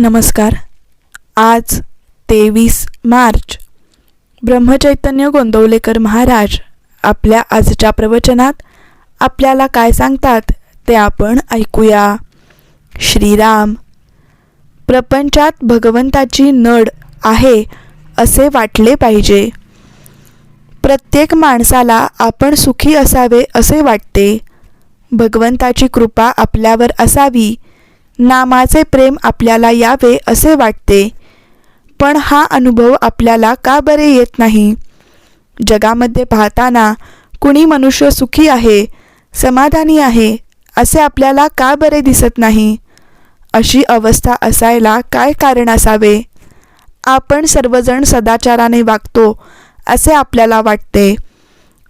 नमस्कार. आज तेवीस मार्च. ब्रह्मचैतन्य गोंदवलेकर महाराज आपल्या आजच्या प्रवचनात आपल्याला काय सांगतात ते आपण ऐकूया. श्रीराम प्रपंचात भगवंताची नड आहे असे वाटले पाहिजे. प्रत्येक माणसाला आपण सुखी असावे असे वाटते. भगवंताची कृपा आपल्यावर असावी नामाचे प्रेम आपल्याला यावे असे वाटते. पण हा अनुभव आपल्याला का बरे येत नाही? जगामध्ये पाहताना कुणी मनुष्य सुखी आहे समाधानी आहे असे आपल्याला का बरे दिसत नाही? अशी अवस्था असायला काय कारण असावे? आपण सर्वजण सदाचाराने वागतो असे आपल्याला वाटते.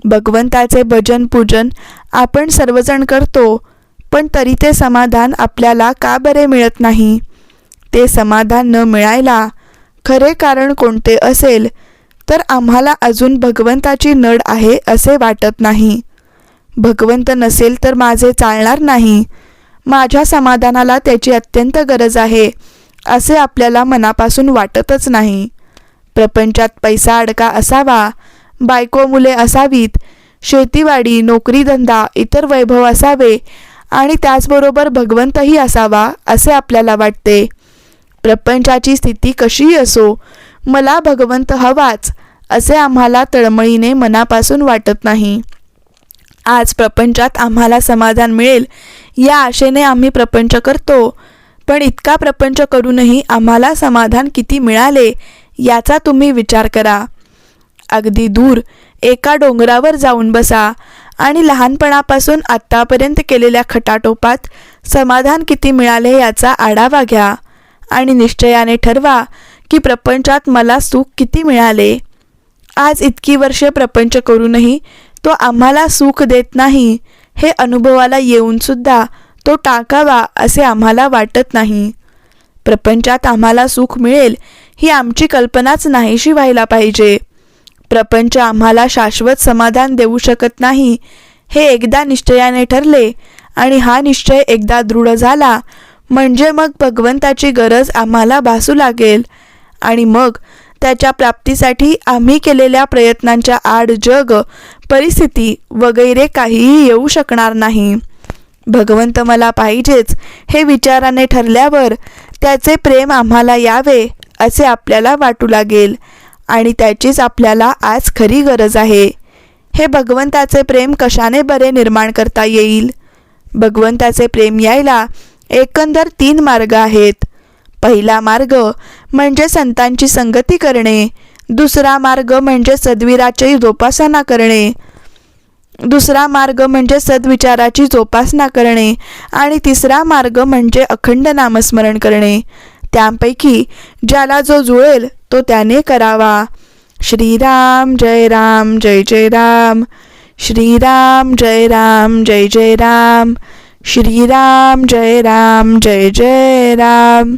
भगवंताचे भजन पूजन आपण सर्वजण करतो पण तरी ते समाधान आपल्याला का बरे मिळत नाही? ते समाधान न मिळायला खरे कारण कोणते असेल तर आम्हाला अजून भगवंताची नड आहे असे वाटत नाही. भगवंत नसेल तर माझे चालणार नाही. माझ्या समाधानाला त्याची अत्यंत गरज आहे असे आपल्याला मनापासून वाटतच नाही. प्रपंचात पैसा अडका असावा बायको मुले असावीत शेतीवाडी नोकरीधंदा इतर वैभव असावे आणि त्याचबरोबर भगवंतही असावा असे आपल्याला वाटते. प्रपंचाची स्थिती कशीही असो मला भगवंत हवाच असे आम्हाला तळमळीने मनापासून वाटत नाही. आज प्रपंचात आम्हाला समाधान मिळेल या आशेने आम्ही प्रपंच करतो. पण इतका प्रपंच करूनही आम्हाला समाधान किती मिळाले याचा तुम्ही विचार करा. अगदी दूर एका डोंगरावर जाऊन बसा. आणि लहानपणापासून आत्तापर्यंत केलेल्या खटाटोपात समाधान किती मिळाले याचा आढावा घ्या. आणि निश्चयाने ठरवा की प्रपंचात मला सुख किती मिळाले. आज इतकी वर्षे प्रपंच करूनही तो आम्हाला सुख देत नाही. हे अनुभवाला येऊनसुद्धा तो टाकावा असे आम्हाला वाटत नाही. प्रपंचात आम्हाला सुख मिळेल ही आमची कल्पनाच नाहीशी व्हायला पाहिजे. प्रपंच आम्हाला शाश्वत समाधान देऊ शकत नाही हे एकदा निश्चयाने ठरले आणि हा निश्चय एकदा दृढ झाला म्हणजे मग भगवंताची गरज आम्हाला भासू लागेल आणि मग त्याच्या प्राप्तीसाठी आम्ही केलेल्या प्रयत्नांच्या आड जग परिस्थिती वगैरे काहीही येऊ शकणार नाही. भगवंत मला पाहिजेच हे विचाराने ठरल्यावर त्याचे प्रेम आम्हाला यावे असे आपल्याला वाटू लागेल. आणि त्याचीच आपल्याला आज खरी गरज आहे. हे भगवंताचे प्रेम कशाने बरे निर्माण करता येईल? भगवंताचे प्रेम यायला एकंदर तीन मार्ग आहेत. पहिला मार्ग म्हणजे संतांची संगती करणे. दुसरा मार्ग म्हणजे सद्वीराची जोपासना करणे. दुसरा मार्ग म्हणजे सद्विचाराची जोपासना करणे. आणि तिसरा मार्ग म्हणजे अखंड नामस्मरण करणे. त्यापैकी ज्याला जो जुळेल तो त्याने करावा. श्रीराम जय राम जय जय राम. श्रीराम जय राम जय जय राम. श्रीराम जय राम जय जय राम.